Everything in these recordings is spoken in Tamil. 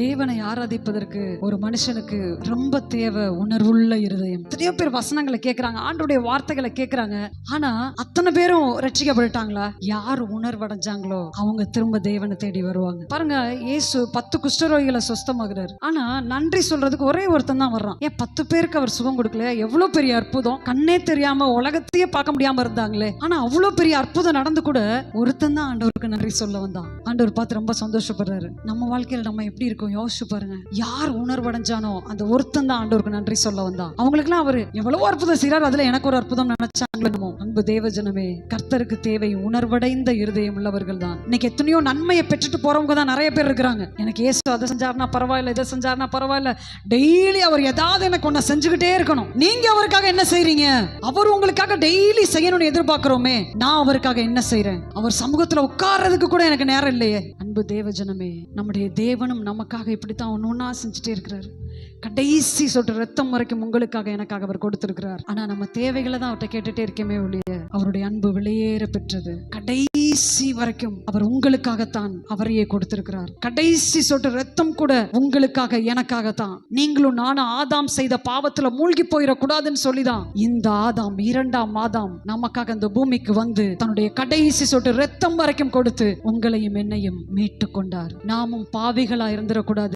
தேவனை ஆராதிப்பதற்கு ஒரு மனுஷனுக்கு ரொம்ப தேவை உணர்வுள்ள இருதயம். எத்தனையோ பேர் வசனங்களை கேட்கறாங்க ஆண்டுடைய வார்த்தைகளை கேட்கறாங்க ஆனா அத்தனை பேரும் ரட்சிக்கப்பட்டுட்டாங்களா? யார் உணர்வடைஞ்சாங்களோ அவங்க திரும்ப தேவனை தேடி வருவாங்க. பாருங்க இயேசு பத்து குஷ்டரோகிகளை சொஸ்தமாகிறாரு ஆனா நன்றி சொல்றதுக்கு ஒரே ஒருத்தன் தான் வர்றான். ஏன் பத்து பேருக்கு அவர் சுகம் கொடுக்கல எவ்வளவு பெரிய அற்புதம். கண்ணே தெரியாம உலகத்தையே பார்க்க முடியாம இருந்தாங்களே. ஆனா அவ்வளவு பெரிய அற்புதம் நடந்து கூட ஒருத்தன் தான் ஆண்டவருக்கு நன்றி சொல்ல வந்தான். ஆண்டவர் பார்த்து ரொம்ப சந்தோஷப்படுறாரு. நம்ம வாழ்க்கையில் நம்ம எப்படி இருக்கோம்? யோசிச்சு பாருங்க. யார் உணர்வடைஞ்சானோ அந்த ஒருத்தன் தான் ஆண்டவருக்கு நன்றி சொல்ல வந்தான். அவங்களுக்குலாம் அவரு எவ்வளவோ அற்புதம் செய்றாரு. அதுல எனக்கு ஒரு அற்புதம் நினைச்சாங்களோ அன்பு தேவஜனமே கர்த்தருக்கு தேவை உணர்வடைந்த இருதயம் உள்ளவர்கள் தான். இன்னைக்கு எத்தனையோ நன்மையை பெற்றுட்டு போறவங்க தான் நிறைய பேர் இருக்கிறாங்க. எனக்கு ஏசு அதை செஞ்சாருன்னா பரவாயில்ல இதை செஞ்சாருன்னா பரவாயில்ல. டெய்லி அவர் ஏதாவது எனக்கு ஒன்ன செஞ்சுக்கிட்டே இருக்கணும். நீங்க அவருக்காக என்ன செய்றீங்க? அவர் உங்களுக்காக டெய்லி செய்யணும்னு எதிர்பார்க்கிறோமே நான் அவருக்காக என்ன செய்றேன்? அவர் சமூகத்துல உட்கார்றதுக்கு கூட எனக்கு நேரம் இல்லையே. அன்பு தேவஜனமே நம்முடைய தேவனும் நமக்காக இப்படித்தான் ஒன்று ஒன்றா செஞ்சுட்டே இருக்கிறாரு. கடைசி சொட்டு ரத்தம் வரைக்கும் உங்களுக்காக எனக்காக அவர் கொடுத்திருக்கிறார். ஆனா நம்ம தேவைகளை தான் அவர்கிட்ட கேட்டுட்டே இருக்கேமே ஒழிய அவருடைய அன்பு வெளியேற பெற்றது. கடைசி வரைக்கும் அவர் உங்களுக்காகத்தான் அவரையே கொடுத்திருக்கிறார். கடைசி சொட்டு ரத்தம் கூட உங்களுக்காக எனக்காகத்தான். நீங்களும் நானும் ஆதாம் செய்த பாவத்துல மூழ்கி போயிடக்கூடாதுன்னு சொல்லிதான். இந்த ஆதாம் இரண்டாம் ஆதாம் நமக்காக இந்த பூமிக்கு வந்து தன்னுடைய கடைசி சொட்டு ரத்தம் வரைக்கும் கொடுத்து உங்களையும் என்னையும் மீட்டு கொண்டார். நாமும் பாவிகளா இருந்துடக்கூடாது.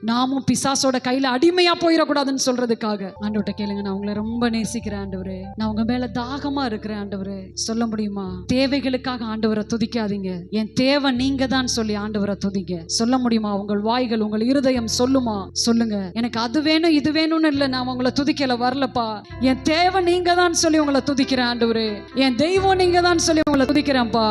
நாமும் பிசாசோட கையில அடிமையா போயிடக்கூடாதுன்னு சொல்றதுக்காக. ஆண்டவர்கிட்ட கேளுங்க நான் உங்களை ரொம்ப நேசிக்கிறேன் ஆண்டவரே. நான் உங்க மேல தாகமா இருக்கிறேன் ஆண்டவரே. சொல்ல முடியுமா? தேவைகளுக்காக ஆண்டவரை துதிக்காதீங்க. என் தேவை நீங்க தான் சொல்லி ஆண்டவரை துதிங்க. சொல்ல முடியுமா? உங்கள் வாய்கள் உங்கள் இருதயம் சொல்லுமா? சொல்லுங்க. எனக்கு அது வேணும் இது வேணும்னு இல்லை நான் உங்களை துதிக்கல வரலப்பா. என் தேவை நீங்க தான் சொல்லி உங்களை துதிக்கிறேன் ஆண்டவரே. என் தெய்வம் நீங்க தான் சொல்லி உங்களை துதிக்கிறேன்ப்பா.